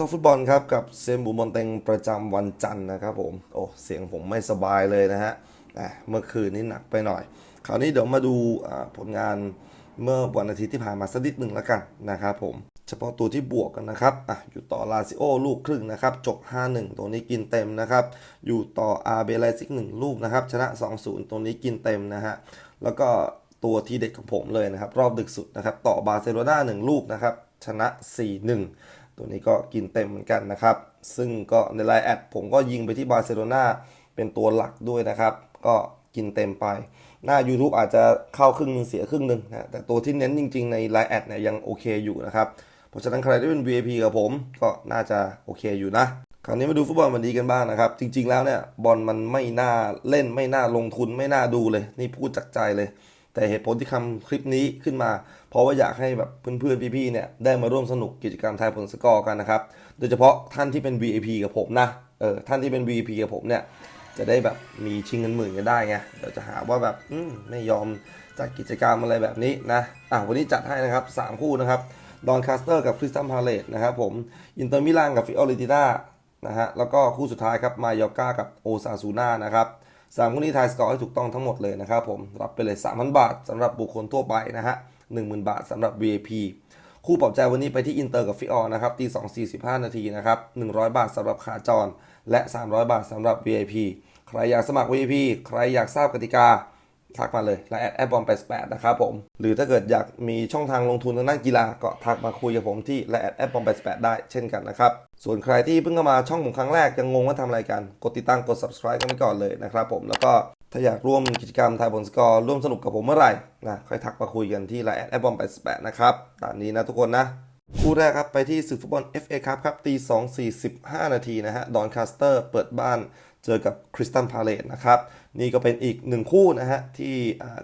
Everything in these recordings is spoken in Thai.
กอล์ฟุตบอลครับกับเซมบูมอนเต็งประจำวันจันทร์นะครับผม โอ้เสียงผมไม่สบายเลยนะฮะเมื่อคืนนี้หนักไปหน่อย คราวนี้เดี๋ยวมาดูผลงานเมื่อวันอาทิตย์ที่ผ่านมาสักนิดหนึ่งแล้วกันนะครับผม เฉพาะตัวที่บวกกันนะครับอะอยู่ต่อลาซิโอลูกครึ่งนะครับ จบ 5-1 ตัวนี้กินเต็มนะครับ อยู่ต่ออาเบไลซิก1ลูกนะครับ ชนะ 2-0 ตัวนี้กินเต็มนะฮะ แล้วก็ตัวที่เด็ดของผมเลยนะครับ รอบดึกสุดนะครับ ต่อบาร์เซโลนา1ลูกนะครับ ชนะ 4-1 ตัวนี้ก็กินเต็มเหมือนกันนะครับ ซึ่งก็ในไลน์แอดผมก็ยิงไปที่บาร์เซโลนาเป็นตัวหลักด้วยนะครับ ก็กินเต็มไป หน้า YouTube อาจจะเข้าครึ่งหนึงเสียครึ่งหนึ่งนะแต่ตัวที่เน้นจริง ๆ ในไลน์แอดเนี่ยยังโอเคอยู่นะครับ เพราะฉะนั้นใครที่เป็น VIP กับผมก็น่าจะโอเคอยู่นะคราวนี้มาดูฟุตบอลวันนี้กันบ้างนะครับ จริง ๆ แล้วเนี่ยบอลมันไม่น่าเล่นไม่น่าลงทุนไม่น่าดูเลย นี่พูดจากใจเลย แต่เหตุผลที่ทำคลิปนี้ขึ้นมา เพราะว่าอยากให้แบบเพื่อนๆพี่ๆเนี่ยได้มาร่วมสนุกกิจกรรมทายผลสกอร์กันนะครับ โดยเฉพาะท่านที่เป็น VIP กับผมนะเออท่านที่เป็น VIP กับผมเนี่ยจะได้แบบมีชิงเงินหมื่นกันได้ไงเดี๋ยวจะหาว่าแบบอืมไม่ยอมจัดกิจกรรมอะไรแบบนี้นะอะวันนี้จัดให้นะครับ 3 คู่นะครับดอนคาสเตอร์กับคริสตัมพาเลตนะครับผมอินเตอร์มิลานกับฟิออริติน่านะฮะแล้วก็คู่สุดท้ายครับมายอกากับโอซาซูน่านะครับ สามคนนี้ทายสกอร์ให้ถูกต้องทั้งหมดเลยนะครับผมรับไปเลย 3,000 บาทสำหรับบุคคลทั่วไปนะฮะ10,000 บาทสำหรับ VIP คู่ปรับใจวันนี้ไปที่อินเตอร์กับฟิออนะครับตี2 45 นาทีนะครับ100 บาทสำหรับขาจร และ 300 บาทสำหรับ VIP ใครอยากสมัคร VIP ใครอยากทราบกติกา ทักมาเลยและแอดแอดบอม88นะครับผม หรือถ้าเกิดอยากมีช่องทางลงทุนทางด้านกีฬาก็ทักมาคุยกับผมที่และแอดแอดบอม88ได้เช่นกันนะครับ ส่วนใครที่เพิ่งเข้ามาช่องผมครั้งแรกยังงงว่าทำอะไรกัน กดติดตามกด subscribe กันไว้ก่อนเลยนะครับผมแล้วก็ถ้าอยากร่วมกิจกรรมทายผลสกอร์ร่วมสนุกกับผมเมื่อไหร่นะค่อยทักมาคุยกันที่ไลน์แอดบอม88นะครับตามนี้นะทุกคนนะคู่แรกครับ ไปที่ศึกฟุตบอล FA ครับครับตี2 45นาทีนะฮะ ดอนคาสเตอร์เปิดบ้านเจอกับคริสตันพาเลตนะครับ นี่ก็เป็นอีกหนึ่งคู่นะฮะที่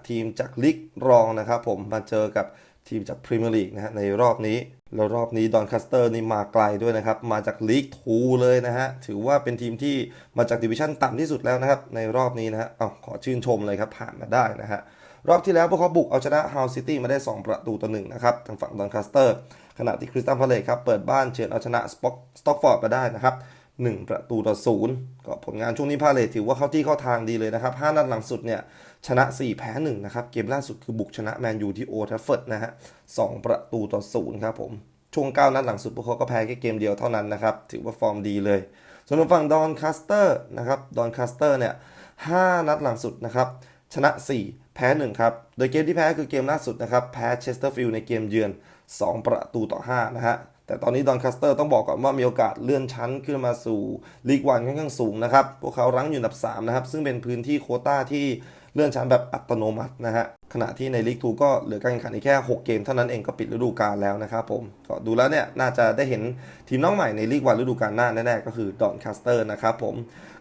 ทีมจากลีกรองนะครับผมมาเจอกับทีมจากพรีเมียร์ลีกนะฮะในรอบนี้ แล้วรอบนี้ดอนคาสเตอร์นี่มาไกลด้วยนะครับ มาจากลีกทูเลยนะฮะ ถือว่าเป็นทีมที่มาจากดิวิชั่นต่ำที่สุดแล้วนะครับ ในรอบนี้นะฮะเอาขอชื่นชมเลยครับ ผ่านมาได้นะฮะ รอบที่แล้วพวกเขาบุกเอาชนะฮาวซิตี้มาได้ 2 ประตูต่อหนึ่งนะครับทางฝั่งดอนคาสเตอร์ ขณะที่คริสตันพาเลตครับเปิดบ้านเฉือนเอาชนะสป็อกสต็อกฟอร์ดมาได้นะครับ 1 ประตูต่อศูนย์ก็ผลงานช่วงนี้พาเลตถือว่าเข้าที่เข้าทางดีเลยนะครับ 5 นัดหลังสุดเนี่ยชนะ 4 แพ้ 1 นะครับ เกมล่าสุดคือบุกชนะแมนยูที่โอทัฟเฟิร์ดนะฮะ2ประตูต่อศูนย์ครับผม ช่วง 9 นัดหลังสุดพวกเขาก็แพ้แค่เกมเดียวเท่านั้นนะครับ ถือว่าฟอร์มดีเลย ส่วนทางฝั่งดอนคาสเตอร์นะครับ ดอนคาสเตอร์เนี่ย 5 นัดหลังสุดนะครับ ชนะ 4 แพ้ 1 ครับ โดยเกมที่แพ้คือเกมล่าสุดนะครับ แพ้เชสเตอร์ฟิลด์ในเกมเยือน 2 ประตูต่อ5นะฮะ แต่ตอนนี้ดอนคาสเตอร์ต้องบอกก่อนว่ามีโอกาสเลื่อนชั้นขึ้นมาสู่ลีกวันค่อนข้างสูงนะครับ พวกเขารั้งอยู่อันดับ 3 นะครับ ซึ่งเป็นพื้นที่โคต้าที่เลื่อนชั้นแบบอัตโนมัตินะฮะ ขณะที่ในลีกทูก็เหลือการแข่งขันอีกแค่ 6 เกมเท่านั้นเองก็ปิดฤดูกาลแล้วนะครับผม ก็ดูแล้วเนี่ยน่าจะได้เห็นทีมน้องใหม่ในลีกวันฤดูกาลหน้าแน่ๆก็คือดอนคาสเตอร์นะครับผม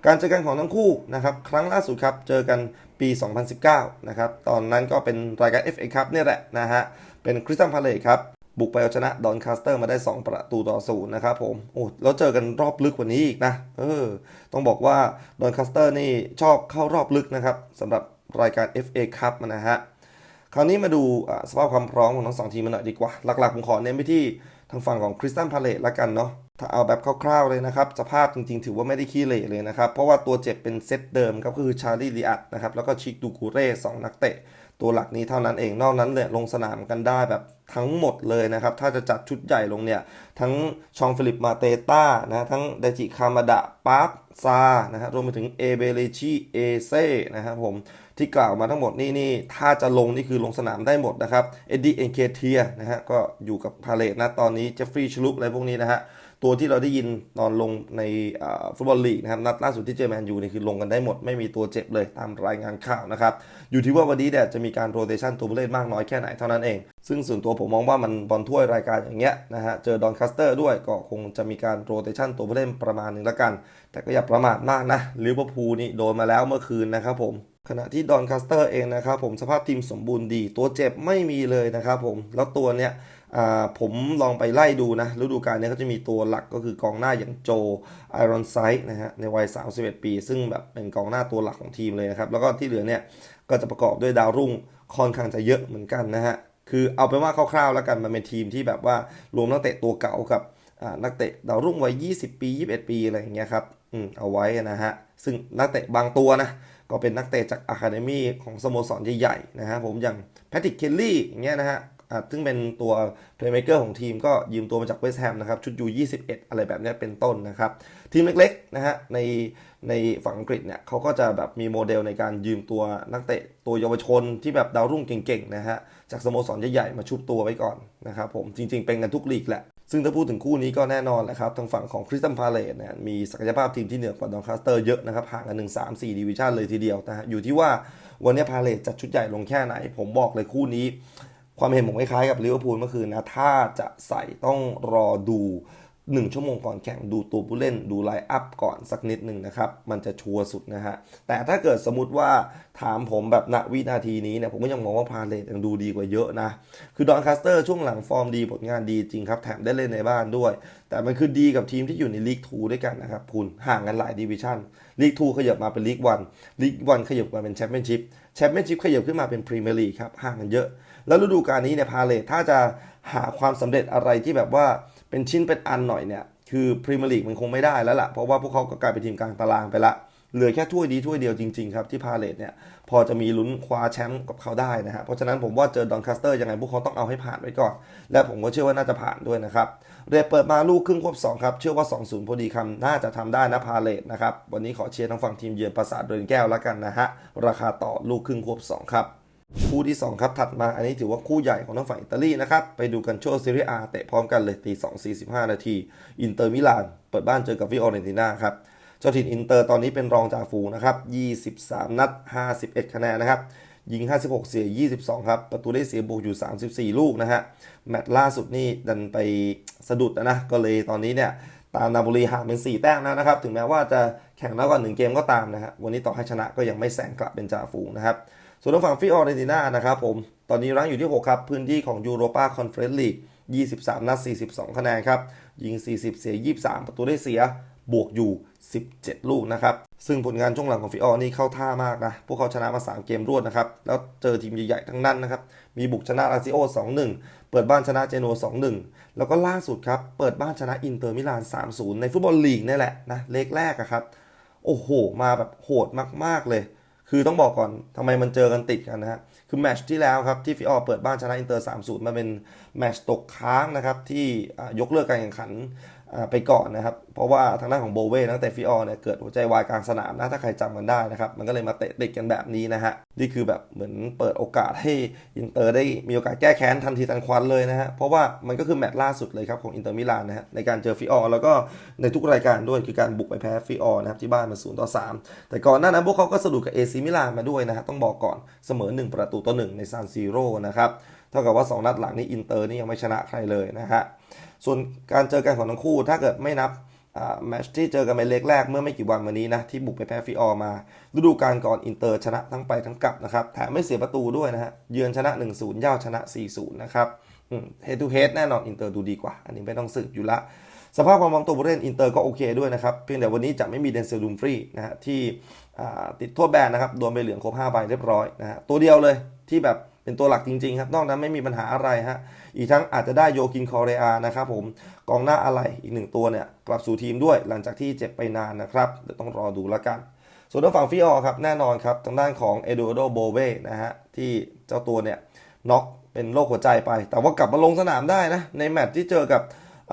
การเจอกันของทั้งคู่นะครับครั้งล่าสุดครับเจอกันปี 2019 นะครับ ตอนนั้นก็เป็นรายการ FA Cup เนี่ยแหละนะฮะ เป็นคริสตันพาเลตครับ บุกไปเอาชนะดอนคาสเตอร์มาได้ 2 ประตูต่อศูนย์นะครับผมโอ้แล้วเจอกันรอบลึกกว่านี้อีกนะเออต้องบอกว่าดอนคาสเตอร์นี่ชอบเข้ารอบลึกนะครับสำหรับรายการ FA Cup นะฮะคราวนี้มาดูสภาพความพร้อมของทั้งสองทีมมาหน่อยดีกว่า หลักๆผมขอเน้นไปที่ทางฝั่งของคริสตันพาเลตละกันเนาะ ถ้าเอาแบบคร่าวๆเลยนะครับ สภาพจริงๆ ถือว่าไม่ได้ขี้เหร่เลยนะครับ เพราะว่าตัวเจ็บเป็นเซตเดิมครับก็คือชาลีลีอัดนะครับ แล้วก็ชิกดูกูเร่สองนักเตะ ตัวหลักนี้เท่านั้นเอง นอกนั้นเนี่ยลงสนามกันได้แบบทั้งหมดเลยนะครับ ถ้าจะจัดชุดใหญ่ลงเนี่ย ทั้งชองฟิลิปมาเตต้านะทั้งไดจิคามาดะปาร์คซานะฮะรวมไปถึงเอเบเลชิเอเซ่นะครับผมที่กล่าวมาทั้งหมดนี่นี่ถ้าจะลงนี่คือลงสนามได้หมดนะครับเอ็ดดี้เอ็นเคเทียนะฮะก็อยู่กับพาเลตนะตอนนี้เจฟฟรีย์ชลุปอะไรพวกนี้นะฮะ ตัวที่เราได้ยินตอนลงในฟุตบอลลีกนะครับนัดล่าสุดที่เจอแมนยูนี่คือลงกันได้หมด ไม่มีตัวเจ็บเลยตามรายงานข่าวนะครับ อยู่ที่ว่าวันนี้เนี่ยจะมีการโรเตชันตัวผู้เล่นมากน้อยแค่ไหนเท่านั้นเอง ซึ่งส่วนตัวผมมองว่ามันบอลถ้วยรายการอย่างเงี้ยนะฮะเจอดอนคัสเตอร์ด้วยก็คงจะมีการโรเตชันตัวผู้เล่นประมาณหนึงละกัน แต่ก็อย่าประมาทมากนะลิเวอร์พูลนี่โดนมาแล้วเมื่อคืนนะครับผมขณะที่ดอนคาสเตอร์เองนะครับผมสภาพทีมสมบูรณ์ดี ตัวเจ็บไม่มีเลยนะครับผมแล้วตัวเนี้ย ผมลองไปไล่ดูนะฤดูกาลนี้เขาจะมีตัวหลักก็คือกองหน้าอย่างโจไอรอนไซด์นะฮะในวัย 31 ปี ซึ่งแบบเป็นกองหน้าตัวหลักของทีมเลยนะครับ แล้วก็ที่เหลือเนี่ยก็จะประกอบด้วยดาวรุ่งค่อนข้างจะเยอะเหมือนกันนะฮะ คือเอาเป็นว่าคร่าวๆแล้วกันมันเป็นทีมที่แบบว่ารวมนักเตะตัวเก่ากับนักเตะดาวรุ่งวัย 20 ปี 21 ปีอะไรอย่างเงี้ยครับอืมเอาไว้นะฮะ ซึ่งนักเตะบางตัวนะก็เป็นนักเตะจากอะคาเดมีของสโมสรใหญ่ๆนะฮะผมอย่างแพทริกเคลลี่อย่างเงี้ยนะฮะ ซึ่งเป็นตัวเพลย์เมเกอร์ของทีมก็ยืมตัวมาจากเวสต์แฮมนะครับ ชุดยู21 อะไรแบบนี้เป็นต้นนะครับ ทีมเล็กๆนะฮะในในฝั่งอังกฤษเนี่ยเขาก็จะแบบมีโมเดลในการยืมตัวนักเตะตัวเยาวชนที่แบบดาวรุ่งเก่งๆนะฮะจากสโมสรใหญ่ๆมาชุบตัวไว้ก่อนนะครับผมจริงๆเป็นกันทุกลีกแหละซึ่งถ้าพูดถึงคู่นี้ก็แน่นอนแหละครับ ทางฝั่งของคริสตันพาเลตเนี่ยมีศักยภาพทีมที่เหนือกว่าดอนคาสเตอร์เยอะนะครับห่างกัน1 3 4ดิวิชันเลยทีเดียวนะฮะอยู่ที่ว่าวันนี้พาเลตจัดชุดใหญ่ลงแค่ไหน ผมบอกเลยคู่นี้ ความเห็นผมคล้ายๆกับลิเวอร์พูลเมื่อคืนนะ ถ้าจะใส่ต้องรอดู 1 ชั่วโมงก่อนแข่งดูตัวผู้เล่นดูไลน์อัพก่อนสักนิดหนึ่งนะครับ มันจะชัวร์สุดนะฮะ แต่ถ้าเกิดสมมติว่าถามผมแบบณวินาทีนี้เนี่ย ผมก็ยังมองว่าพาเลตยังดูดีกว่าเยอะนะ คือดอนคาสเตอร์ช่วงหลังฟอร์มดีผลงานดีจริงครับ แถมได้เล่นในบ้านด้วย แต่มันคือดีกับทีมที่อยู่ในลีกทูด้วยกันนะครับคุณห่างกันหลายดิวิชั่นลีกทูขยับมาเป็นลีกวันลีกวันขยับมาเป็นแชมเปี้ยนชิพแชมเปี้ยนชิพขยับขึ้นมาเป็นพรีเมียร์ลีกครับห่างกันเยอะ แล้วฤดูกาลนี้เนี่ยพาเลทถ้าจะหาความสำเร็จอะไรที่แบบว่า เป็นชิ้นเป็นอันหน่อยเนี่ยคือพรีเมียร์ลีกมันคงไม่ได้แล้วล่ะเพราะว่าพวกเขาก็กลายเป็นทีมกลางตารางไปละเหลือแค่ถ้วยดีถ้วยเดียวจริงๆครับที่พาเลทเนี่ยพอจะมีลุ้นคว้าแชมป์กับเขาได้นะฮะเพราะฉะนั้นผมว่าเจอดอนคาสเตอร์ยังไงพวกเขาต้องเอาให้ผ่านไว้ก่อน และผมก็เชื่อว่าน่าจะผ่านด้วยนะครับเรเปิดมาลูกครึ่งควบ2ครับเชื่อว่า 2-0 พอดีคำน่าจะทำได้นะพาเลทนะครับวันนี้ขอเชียร์ทั้งฝั่งทีมเยือนปราสาทเดินแก้วแล้วกันนะฮะราคาต่อลูกครึ่งควบ2ครับ คู่ที่ 2 ครับ ถัดมาอันนี้ถือว่าคู่ใหญ่ของทางฝั่งอิตาลีนะครับ ไปดูกันโชว์ซีเรียอาเตะพร้อมกันเลยตี2 45นาที อินเตอร์มิลาน เปิดบ้านเจอกับฟิโอเรนติน่าครับ เจ้าถิ่นอินเตอร์ตอนนี้เป็นรองจ่าฝูงนะครับ23นัด51คะแนนนะครับยิง 56 เสีย 22 ครับ ประตูได้เสียบวกอยู่ 34 ลูกนะฮะ แมตช์ล่าสุดนี่ดันไปสะดุดนะ ก็เลยตอนนี้เนี่ย ตามนาโปลีห่างเป็น 4 แต้มแล้วนะครับ ถึงแม้ว่าจะแข่งน้อยกว่า1เกมก็ตามนะฮะ วันนี้ต่อให้ชนะก็ยังไม่แซงกลับเป็นจ่าฝูงนะครับ ส่วนทางฝั่งฟิออเรนติน่านะครับผม ตอนนี้รั้งอยู่ที่ 6 ครับ พื้นที่ของยูโรปาคอนเฟอเรนซ์ลีก 23 นัด 42 คะแนนครับ ยิง 40 เสีย 23 ประตูได้เสีย บวกอยู่ 17 ลูกนะครับ ซึ่งผลงานช่วงหลังของฟิออนี่เข้าท่ามากนะ พวกเขาชนะมา 3 เกมรวดนะครับ แล้วเจอทีมใหญ่ๆ ทั้งนั้นนะครับ มีบุกชนะลาซิโอ 2-1 เปิดบ้านชนะเจโน2-1 แล้วก็ล่าสุดครับ เปิดบ้านชนะอินเตอร์มิลาน 3-0 ในฟุตบอลลีกนี่แหละนะ เลขแรกอะครับ โอ้โห มาแบบโหดมากๆเลย คือต้องบอกก่อนทำไมมันเจอกันติดกันนะฮะ คือแมตช์ที่แล้วครับที่ฟิออเปิดบ้านชนะอินเตอร์ 3-0 มาเป็น แมตช์ตกค้างนะครับที่ยกเลิกการแข่งขันไปก่อนนะครับ เพราะว่าทางด้านของโบเว่ตั้งแต่ฟิออเนี่ยเกิดหัวใจวายกลางสนามนะถ้าใครจำกันได้นะครับ มันก็เลยมาเตะติดกันแบบนี้นะฮะ นี่คือแบบเหมือนเปิดโอกาสให้อินเตอร์ได้มีโอกาสแก้แค้นทันทีทันควันเลยนะฮะ เพราะว่ามันก็คือแมตช์ล่าสุดเลยครับของอินเตอร์มิลานนะฮะในการเจอฟิออแล้วก็ในทุกรายการด้วยคือการบุกไปแพ้ฟิออนะครับที่บ้านมา0ต่อ3แต่ก่อนหน้านั้นพวกเขาก็สะดุดกับเอซิมิลานมาด้วยนะฮะต้องบอกก่อนเสมอ 1 ประตูต่อ1ในซานซีโร่นะครับ เท่ากับว่า 2 นัดหลังนี้อินเตอร์นี่ยังไม่ชนะใครเลยนะฮะ ส่วนการเจอกันของทั้งคู่ถ้าเกิดไม่นับแมตช์ที่เจอกันในเล็กแรกเมื่อไม่กี่วันมานี้นะ ที่บุกไปแพ้ฟิออมา ฤดูกาลก่อนอินเตอร์ชนะทั้งไปทั้งกลับนะครับแถมไม่เสียประตูด้วยนะฮะ เยือนชนะ 1-0เย่าชนะ 4-0 นะครับเฮดทูเฮดแน่นอนอินเตอร์ดูดีกว่า อันนี้ไม่ต้องสืบอยู่ละสภาพความพร้อมตัวผู้เล่นอินเตอร์ก็โอเคด้วยนะครับ เพียงแต่วันนี้จะไม่มีเดนเซลดูมฟรีนะฮะที่ติดโทษแบนนะครับโดนใบเหลืองครบ5ใบเรียบร้อยนะฮะตัวเดียวเลยที่แบบ เป็นตัวหลักจริงๆครับ นอกนั้นไม่มีปัญหาอะไรฮะ อีกทั้งอาจจะได้โยกินคอเรอานะครับผม กองหน้าอะไรอีกหนึ่งตัวเนี่ย กลับสู่ทีมด้วยหลังจากที่เจ็บไปนานนะครับ เดี๋ยวต้องรอดูแล้วกัน ส่วนทางฝั่งฟิออครับ แน่นอนครับ ทางด้านของเอดูโดโบเว่นะฮะ ที่เจ้าตัวเนี่ยน็อกเป็นโรคหัวใจไป แต่ว่ากลับมาลงสนามได้นะ ในแมตช์ที่เจอกับ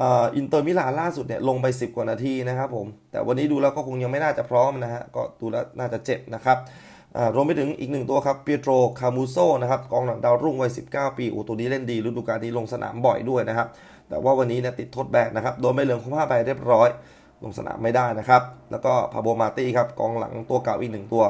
อินเตอร์มิลานล่าสุดเนี่ยลงไป 10 กว่านาทีนะครับผม แต่วันนี้ดูแล้วก็คงยังไม่น่าจะพร้อมนะฮะ ก็ดูแล้วน่าจะเจ็บนะครับ รวมไปถึงอีกหนึ่งตัวครับเปียโตรคามูโซนะครับกองหลังดาวรุ่งวัย 19 ปีโอ้ตัวนี้เล่นดีฤดูกาลนี้ลงสนามบ่อยด้วยนะครับ แต่ว่าวันนี้เนี่ยติดโทษแบนนะครับ โดนใบเหลืองครบ5ใบเรียบร้อย ลงสนามไม่ได้นะครับ แล้วก็พาโบมาตี้ครับกองหลังตัวเก่าอีกหนึ่งตัว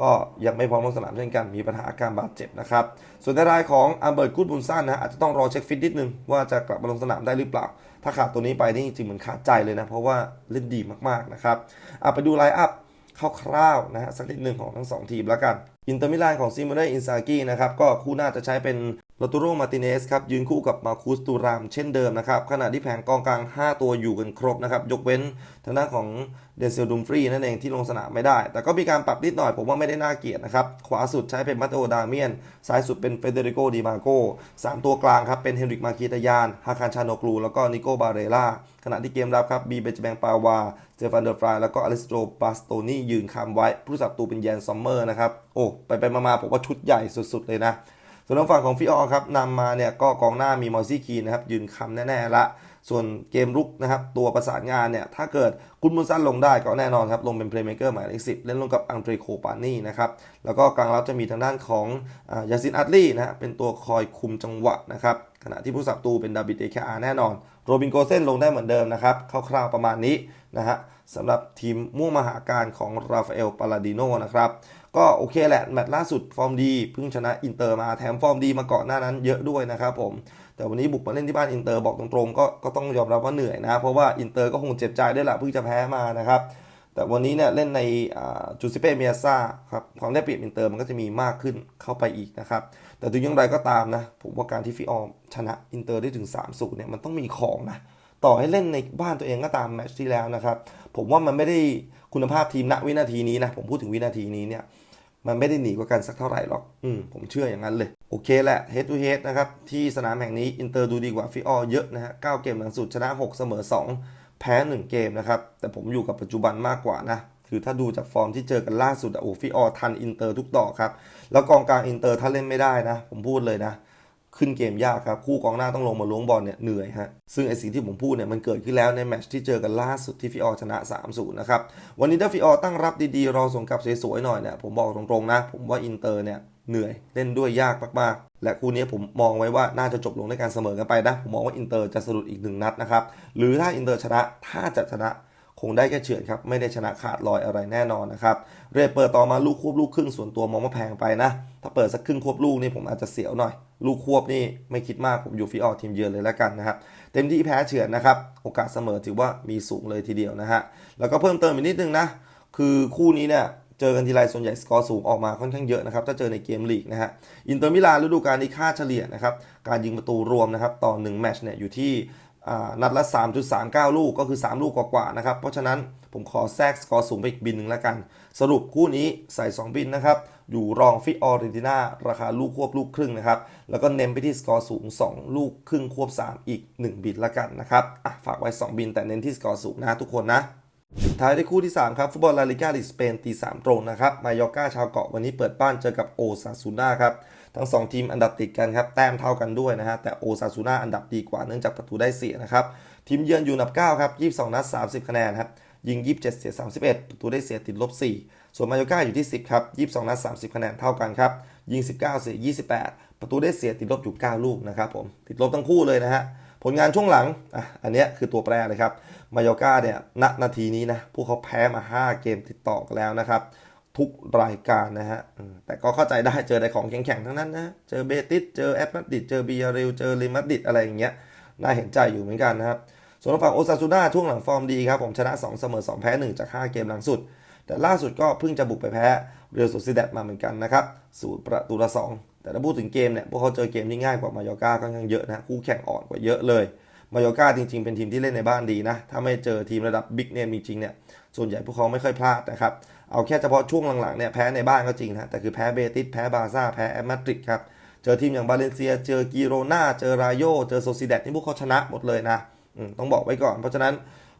ก็ยังไม่พร้อมลงสนามเช่นกันมีปัญหาอาการบาดเจ็บนะครับ ส่วนในรายของอัลเบิร์ตกูดบุนซันนะอาจจะต้องรอเช็คฟิตนิดนึงว่าจะกลับมาลงสนามได้หรือเปล่า ถ้าขาดตัวนี้ไปนี่จริงเหมือนขาดใจเลยนะเพราะว่าเล่นดีมากๆนะครับอะไปดูไลน์อัพ คร่าวๆนะฮะสักนิดหนึ่งของทั้งสองทีมแล้วกัน อินเตอร์มิลานของซิโมเน่อินซากินะครับก็คู่หน้าจะใช้เป็น ลอตูโรมาติเนสครับยืนคู่กับมาคูสตูรามเช่นเดิมนะครับขณะที่แผงกองกลาง 5 ตัวอยู่กันครบนะครับ ยกเว้นทางด้านของเดนเซลดุมฟรีนั่นเองที่ลงสนามไม่ได้ แต่ก็มีการปรับนิดหน่อยผมว่าไม่ได้น่าเกลียดนะครับ ขวาสุดใช้เป็นมาเตดาเมียน ซ้ายสุดเป็นเฟเดริโกดีมาโกสามตัวกลางครับ เป็นเฮนริกมาคีตายานฮาคารชาโนกลูแล้วก็นิโกบาเรล่าขณะที่เกมรับครับบีเบจแบงปาวาเซฟานเดอร์ฟรายแล้วก็อเลสโตรบาสโตนี่ยืนคำไว้ ผู้สับตูเป็นแยนซอมเมอร์นะครับโอ้ไปไปมาๆผมว่าชุดใหญ่สุด ๆ เลยนะ ส่วนทางฝั่งของฟิออครับนำมาเนี่ยก็กองหน้ามีมอร์ซี่คีนนะครับยืนคำแน่ๆละ ส่วนเกมรุกนะครับตัวประสานงานเนี่ยถ้าเกิดคุณมุนซันลงได้ก็แน่นอนครับลงเป็นเพลย์เมเกอร์หมายเลขสิบเล่นร่วมกับอังเดรโคปานี่นะครับแล้วก็กลางรับจะมีทางด้านของอยาซินอัตลี่นะฮะเป็นตัวคอยคุมจังหวะนะครับขณะที่ผู้สับตูเป็นดาบิดเอคอาแน่นอน โรบินโกเซนลงได้เหมือนเดิมนะครับคร่าวๆประมาณนี้นะฮะสำหรับทีมม่วงมหาการของราฟาเอลปาลาดิโนนะครับ ก็โอเคแหละ แมตช์ล่าสุดฟอร์มดีเพิ่งชนะอินเตอร์มาแถมฟอร์มดีมาก่อนหน้านั้นเยอะด้วยนะครับผม แต่วันนี้บุกมาเล่นที่บ้านอินเตอร์บอกตรงๆ ก็ก็ต้องยอมรับว่าเหนื่อยนะ เพราะว่าอินเตอร์ก็คงเจ็บใจด้วยแหละเพิ่งจะแพ้มานะครับ แต่วันนี้เนี่ยเล่นในจูซิเป้เมียซ่าครับความได้เปรียบอินเตอร์มันก็จะมีมากขึ้นเข้าไปอีกนะครับ แต่ถึงอย่างไรก็ตามนะ ผมว่าการที่ฟิออมชนะอินเตอร์ได้ถึง3 0เนี่ยมันต้องมีของนะ ต่อให้เล่นในบ้านตัวเองก็ตามแมตช์ที่แล้วนะครับ ผมว่ามันไม่ได้คุณภาพทีมณวินาทีนี้นะ ผมพูดถึงวินาทีนี้เนี่ยมันไม่ได้หนีกว่ากันสักเท่าไหร่หรอก อืม ผมเชื่ออย่างนั้นเลย โอเคแหละ head to head นะครับ ที่สนามแห่งนี้ อินเตอร์ดูดีกว่าฟิออเยอะนะฮะ 9 เกมหลังสุดชนะ 6 เสมอ 2 แพ้ 1 เกมนะครับ แต่ผมอยู่กับปัจจุบันมากกว่านะคือถ้าดูจากฟอร์มที่เจอกันล่าสุดอะโอฟิออทันอินเตอร์ทุกดอครับ แล้วกองกลางอินเตอร์ถ้าเล่นไม่ได้นะ ผมพูดเลยนะ ขึ้นเกมยากครับ คู่กองหน้าต้องลงมาล้วงบอลเนี่ยเหนื่อยฮะ ซึ่งไอสิ่งที่ผมพูดเนี่ยมันเกิดขึ้นแล้วในแมตช์ที่เจอกันล่าสุดที่ฟิออชนะ 3-0 นะครับ วันนี้ถ้าฟิออตั้งรับดีๆ รอส่งกลับสวยๆหน่อยเนี่ยผมบอกตรงๆนะ ผมว่าอินเตอร์เนี่ย เหนื่อยเล่นด้วยยากมากๆ และคู่นี้ผมมองไว้ว่าน่าจะจบลงด้วยการเสมอกันไปนะ ผมมองว่าอินเตอร์จะสะดุดอีกหนึ่งนัดนะครับ หรือถ้าอินเตอร์ชนะถ้าจะชนะคงได้แค่เฉือนครับ ไม่ได้ชนะขาดลอยอะไรแน่นอนนะครับ เรเปิดต่อมาลูกควบลูกครึ่งส่วนตัวมองว่าแพงไปนะ ถ้าเปิดสักครึ่งควบลูกนี่ผมอาจจะเสียวหน่อย ลูกควบนี่ไม่คิดมากผมอยู่ฟิออทีมเยือนเลยแล้วกันนะครับ เต็มที่แพ้เฉือนนะครับ โอกาสเสมอถือว่ามีสูงเลยทีเดียวนะฮะ แล้วก็เพิ่มเติมอีกนิดนึงนะ คือคู่นี้เนี่ย เจอกันทีไรส่วนใหญ่สกอร์สูงออกมาค่อนข้างเยอะนะครับถ้าเจอในเกมลีกนะฮะอินเตอร์มิลานฤดูกาลนี้ค่าเฉลี่ยนะครับการยิงประตูรวมนะครับต่อ1แมตช์เนี่ยอยู่ที่นัดละ 3.39 ลูกก็คือ 3 ลูกกว่าๆนะครับ เพราะฉะนั้นผมขอแทรกสกอร์สูงไปอีกบินหนึ่งแล้วกัน สรุปคู่นี้ใส่ 2 บินนะครับ อยู่รองฟิออริติน่าราคาลูกควบลูกครึ่งนะครับ แล้วก็เน้นไปที่สกอร์สูง 2 ลูกครึ่งควบ 3 อีก 1 บินละกันนะครับฝากไว้ 2 บินแต่เน้นที่สกอร์สูงนะทุกคนนะ ท้ายด้วยคู่ที่ 3 ครับ ฟุตบอลลาลิกาลีสเปนตี3ตรงนะครับ มายอร์กาชาวเกาะวันนี้เปิดบ้านเจอกับโอซาซูน่าครับ ทั้ง 2 ทีมอันดับติดกันครับ แต้มเท่ากันด้วยนะฮะ แต่โอซาซูน่าอันดับดีกว่าเนื่องจากประตูได้เสียนะครับ ทีมเยือนอยู่อันดับ 9 ครับ 22 นัด 30 คะแนนครับ ยิง 27 เสีย 31 ประตูได้เสียติดลบ 4 ส่วนมายอร์กาอยู่ที่ 10 ครับ 22 นัด 30 คะแนนเท่ากันครับ ยิง 19 เสีย 28 ประตูได้เสียติดลบอยู่ 9 ลูกนะครับผม ติดลบทั้งคู่เลยนะฮะ ผลงานช่วงหลังอะอันเนี้ยคือตัวแปรเลยครับมายอร์กาเนี่ยณนาทีนี้นะพวกเขาแพ้มา 5 เกมติดต่อกันแล้วนะครับ ทุกรายการนะฮะแต่ก็เข้าใจได้เจอในของแข็งๆทั้งนั้นนะเจอเบติสเจอแอตมาดิดเจอบียาเรลเจอเรอัลมาดริดอะไรอย่างเงี้ยน่าเห็นใจอยู่เหมือนกันนะครับส่วนฝั่งโอซาซูน่าช่วงหลังฟอร์มดีครับผมชนะ 2 เสมอ 2 แพ้ 1 จาก 5 เกมหลังสุด แต่ล่าสุดก็เพิ่งจะบุกไปแพ้เรอัลโซซิแดดมาเหมือนกันนะครับสูตรประตูละ2 แต่ถ้าพูดถึงเกมเนี่ยพวกเขาเจอเกมที่ง่ายกว่ามายอร์กาค่อนข้างเยอะนะคู่แข่งอ่อนกว่าเยอะเลยมายอร์กาจริงๆเป็นทีมที่เล่นในบ้านดีนะ ถ้าไม่เจอทีมระดับบิ๊กเนมจริงๆเนี่ยส่วนใหญ่พวกเขาไม่ค่อยพลาดนะครับ เอาแค่เฉพาะช่วงหลังๆเนี่ยแพ้ในบ้านก็จริงนะแต่คือแพ้เบติสแพ้บาซ่าแพ้แอตมาดริดครับเจอทีมอย่างบาเลนเซีย เจอกิโรนาเจอรายโยเจอโซซิแดดนี่พวกเขาชนะหมดเลยนะต้องบอกไว้ก่อน เพราะฉะนั้น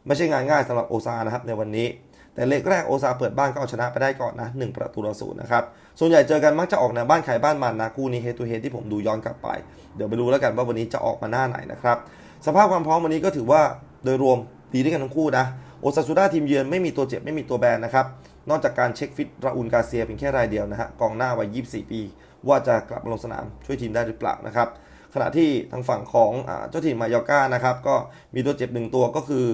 ไม่ใช่งานง่ายสำหรับโอซานะครับในวันนี้ แต่เลกแรกโอซาเปิดบ้านก็เอาชนะไปได้ก่อนนะ1ประตูต่อศูนย์นะครับ ส่วนใหญ่เจอกันมักจะออกแนวบ้านใครบ้านมันนะคู่นี้เฮตูเฮที่ผมดูย้อนกลับไป เดี๋ยวไปรู้แล้วกันว่าวันนี้จะออกมาหน้าไหนนะครับสภาพความพร้อมวันนี้ก็ถือว่าโดยรวมดีด้วยกันทั้งคู่นะโอซาซูด้าทีมเยือนไม่มีตัวเจ็บไม่มีตัวแบนนะครับนอกจากการเช็คฟิตราอูลกาเซียเพียงแค่รายเดียวนะฮะกองหน้าวัย 24 ปี ว่าจะกลับมาลงสนามช่วยทีมได้หรือเปล่านะครับขณะที่ทางฝั่งของอเจ้าถิ่นมายอร์กานะครับก็มีตัวเจ็บหนึ่งตัวก็คือ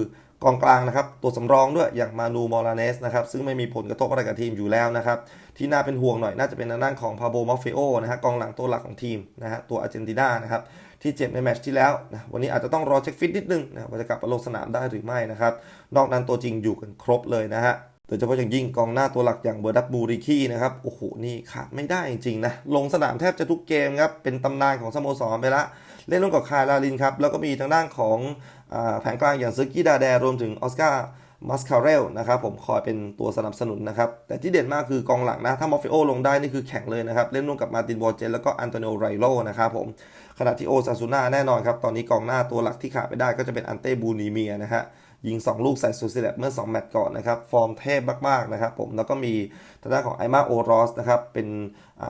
กองกลางนะครับ ตัวสำรองด้วยอย่างมานูมอราเนสนะครับซึ่งไม่มีผลกระทบอะไรกับทีมอยู่แล้วนะครับ ที่น่าเป็นห่วงหน่อยน่าจะเป็นทางด้าของพาโบมอฟเฟโอนะฮะกองหลังตัวหลักของทีมนะฮะตัวอาร์เจนตินานะครับที่เจ็บในแมตช์ที่แล้วนะวันนี้อาจจะต้องรอเช็คฟิตนิดนึงนะว่าจะกลับมาลงสนามได้หรือไม่นะครับ นอกนั้นตัวจริงอยู่กันครบเลยนะฮะ ดโดยเฉพาะอย่างยิ่งกองหน้าตัวหลักอย่างเบอร์ดับบูริคีนะครับ โอ้โห นี่ขาดไม่ได้จริงๆนะ ลงสนามแทบจะทุกเกมครับ เป็นตำนานของสโมสรไปละ เล่นร่วมกับคายลาลินครับ แล้วก็มีทางด้านของอแผงกลางอย่างซึกิดาแดรวมถึงออสการ์มัสคาเรลนะครับผมคอยเป็นตัวสนับสนุนนะครับ แต่ที่เด่นมากคือกองหลังนะ ถ้ามอฟฟิโอลงได้นี่คือแข็งเลยนะครับ เล่นร่วมกับมาตินบอเจนแล้วก็อันโตนิโอไรโลนะครับผมขณะที่โอซาซูน่าแน่นอนครับ ตอนนี้กองหน้าตัวหลักที่ขาดไปได้ก็จะเป็นอันเต้บูนีเมียนะฮะ ยิง 2 ลูกใส่ซูซิเลตเมื่อ 2 แมตช์ก่อนนะครับ ฟอร์มเทพมากๆนะครับผม แล้วก็มีทางด้านของไอมาโอรอสนะครับ เป็น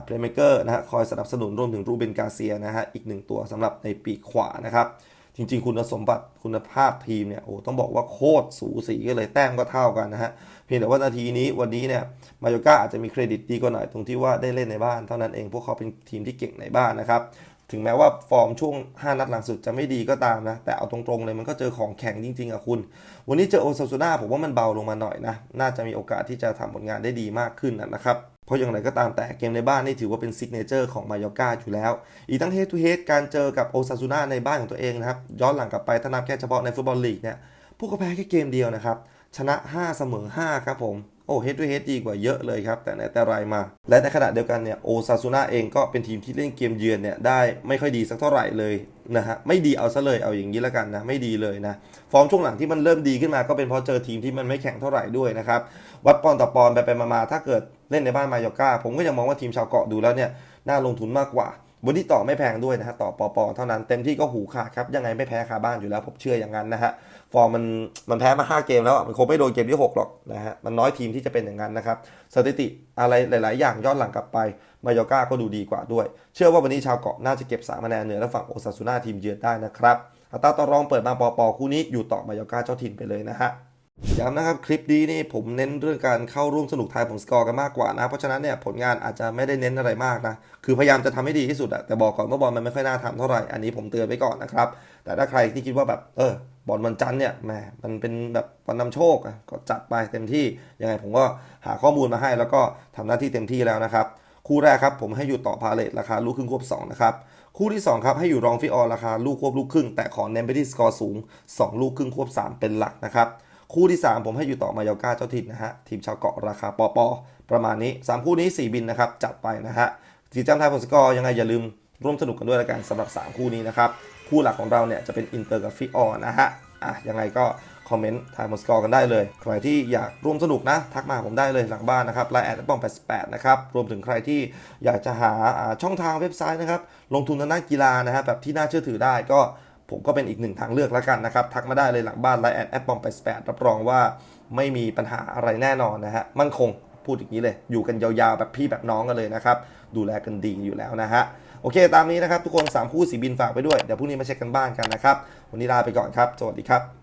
เพลย์เมเกอร์นะฮะคอยสนับสนุนรวมถึงรูเบนกาเซียนะฮะอีกหนึ่งตัวสำหรับในปีขวานะครับ จริงๆ คุณสมบัติคุณภาพทีมเนี่ยโอ้ต้องบอกว่าโคตรสูสีกันเลยแต้มก็เท่ากันนะฮะเพียงแต่ว่านาทีนี้วันนี้เนี่ยมาโยก้าอาจจะมีเครดิตดีกว่าหน่อยตรงที่ว่าได้เล่นในบ้านเท่านั้นเองพวกเขาเป็นทีมที่เก่งในบ้านนะครับ ถึงแม้ว่าฟอร์มช่วง 5 นัดหลังสุดจะไม่ดีก็ตามนะ แต่เอาตรงๆเลยมันก็เจอของแข็งจริงๆอะคุณ วันนี้เจอโอซาซูน่าผมว่ามันเบาลงมาหน่อยนะ น่าจะมีโอกาสที่จะทำผลงานได้ดีมากขึ้นนะครับ เพราะอย่างไรก็ตามแต่เกมในบ้านนี่ถือว่าเป็นซิกเนเจอร์ของมายอกาอยู่แล้ว อีกทั้งเฮดทูเฮดการเจอกับโอซาซูน่าในบ้านของตัวเองนะครับ ย้อนหลังกลับไปถ้านับแค่เฉพาะในฟุตบอลลีกเนี่ยพวกเขาแพ้แค่เกมเดียวนะครับ ชนะ 5 เสมอ 5 ครับผม โอ้เฮด o ูเฮดดีกว่าเยอะเลยครับ แต่ไหนแต่ไรมา และในขณะเดียวกันเนี่ยโอซาซูน่าเองก็เป็นทีมที่เล่นเกมเยือนเนี่ยได้ไม่ค่อยดีสักเท่าไหร่เลยนะฮะไม่ดีเอาซะเลยเอาอย่างนี้แล้วกันนะไม่ดีเลยนะฟอร์มช่วงหลังที่มันเริ่มดีขึ้นมาก็เป็นเพราะเจอทีมที่มันไม่แข็งเท่าไหร่ด้วยนะครับวัดปอนต่อปอนไปไปมาๆถ้าเกิดเล่นในบ้านมายอก้า ผมก็ยังมองว่าทีมชาวเกาะดูแล้วเนี่ยน่าลงทุนมากกว่าบนที่ต่อไม่แพงด้วยนะฮะต่อปอปอเท่านั้นเต็มที่ก็หูขาดครับยังไงไม่แพ้คาบ้านอยู่แล้วผมเชื่ออย่างนั้นนะฮะ ฟอร์มมันมันแพ้มา 5 เกมแล้วมันคงไม่โดนเกมที่ 6 หรอกนะฮะมันน้อยทีมที่จะเป็นอย่างนั้นนะครับสถิติอะไรหลาย ๆ อย่างย้อนหลังกลับไป มายอก้าก็ดูดีกว่าด้วย เชื่อว่าวันนี้ชาวเกาะน่าจะเก็บ3คะแนนเหนือและฝั่งโอซาซูน่าทีมเยือนได้นะครับอัตราต่อรองเปิดมาปอปอคู่นี้อยู่ต่อมายอก้าเจ้าถิ่นไปเลยนะฮะย้ำนะครับคลิปนี้นี่ผมเน้นเรื่องการเข้าร่วมสนุกทายผลสกอร์กันมากกว่านะ เพราะฉะนั้นเนี่ยผลงานอาจจะไม่ได้เน้นอะไรมากนะ คือพยายามจะทำให้ดีที่สุดอะแต่บอกก่อนว่าบอลมันไม่ค่อยน่าทำเท่าไหร่อันนี้ผมเตือนไว้ก่อนนะครับแต่ถ้าใครที่คิดว่าแบบเออ บอลวันจันทร์เนี่ยแหมมันเป็นแบบวันนำโชคก็จัดไปเต็มที่ยังไงผมก็หาข้อมูลมาให้ แล้วก็ทำหน้าที่เต็มที่แล้วนะครับ คู่แรกครับผมให้อยู่ต่อพาเลทราคาลูกครึ่งควบ2นะครับคู่ที่ 2 ครับให้อยู่รองฟิออราคาลูกควบลูกครึ่ง แต่ขอเน้นไปที่สกอร์สูง 2 ลูกครึ่งควบ 3 เป็นหลักนะครับคู่ที่ 3 ผมให้อยู่ต่อมายาก้าเจ้าถิ่นนะฮะทีมชาวเกาะราคาปอปอประมาณนี้ 3 คู่นี้ 4 บินนะครับจัดไปนะฮะทีจำทายผลสกอร์ยังไงอย่าลืมร่วมสนุกกันด้วยละกันสำหรับ 3 คู่นี้นะครับ คู่หลักของเราเนี่ยจะเป็นอินเตอร์กับฟิออนะฮะอะยังไงก็คอมเมนต์ทายผลสกอร์กันได้เลย ใครที่อยากร่วมสนุกนะ ทักมาหาผมได้เลยหลังบ้านนะครับไลน์แอดป้อง88นะครับ รวมถึงใครที่อยากจะหาช่องทางเว็บไซต์นะครับ ลงทุนทางด้านกีฬานะฮะแบบที่น่าเชื่อถือได้ก็ผมก็เป็นอีกหนึ่งทางเลือกแล้วกันนะครับ ทักมาได้เลยหลังบ้านไลน์แอดแอปปอมไปแปดรับรองว่าไม่มีปัญหาอะไรแน่นอนนะฮะมั่นคงพูดอย่างนี้เลย อยู่กันยาวๆแบบพี่แบบน้องกันเลยนะครับดูแลกันดีอยู่แล้วนะฮะ โอเค ตามนี้นะครับทุกคน 3 คู่สีบินฝากไปด้วย เดี๋ยวพรุ่งนี้มาเช็คกันบ้านกันนะครับ วันนี้ลาไปก่อนครับ สวัสดีครับ